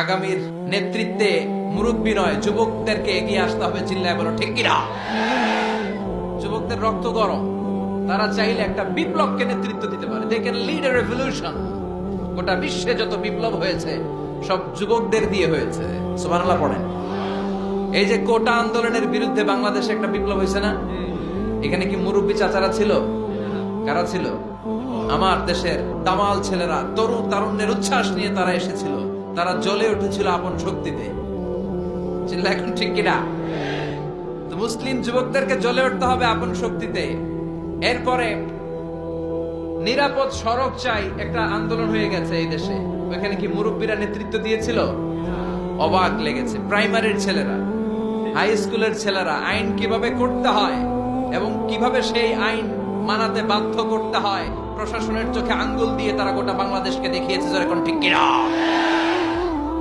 আগামীর নেতৃত্বে মুরব্বী নয়, যুবকদেরকে এগিয়ে আসতে হবে চিল্লায় বলো, ঠিক কিনা? যুবকদের রক্ত গরম। তারা চাইলে একটা বিপ্লবকে নেতৃত্ব দিতে পারে। They can lead a revolution গোটা বিশ্বে যত বিপ্লব হয়েছে, সব যুবকদের দিয়ে হয়েছে। সুবহানাল্লাহ পড়েন। এই যে কোটা আন্দোলনের বিরুদ্ধে বাংলাদেশে একটা বিপ্লব হয়েছে না? এখানে কি মুরব্বী চাচারা ছিল? কারা ছিল? আমার দেশের দামাল ছেলেরা তরুণ তারুণ্যের উচ্ছ্বাস নিয়ে তারা এসেছিল। তারা জ্বলে উঠেছিল আপন শক্তিতে। এখন ঠিক কিনা? মুসলিম যুবকদেরকে জ্বলে উঠতে হবে আপন শক্তিতে। এরপরে নিরাপদ সড়ক চাই একটা আন্দোলন হয়ে গেছে এই দেশে। ওখানে কি মুরব্বীরা নেতৃত্ব দিয়েছিল? অবাক লেগেছে। প্রাইমারির ছেলেরা, হাই স্কুলের ছেলেরা, আইন কীভাবে করতে হয় এবং কীভাবে সেই আইন মানাতে বাধ্য করতে হয়, প্রশাসনের চোখে আঙ্গুল দিয়ে তারা গোটা বাংলাদেশকে দেখিয়েছে যে এখন ঠিক কিনা?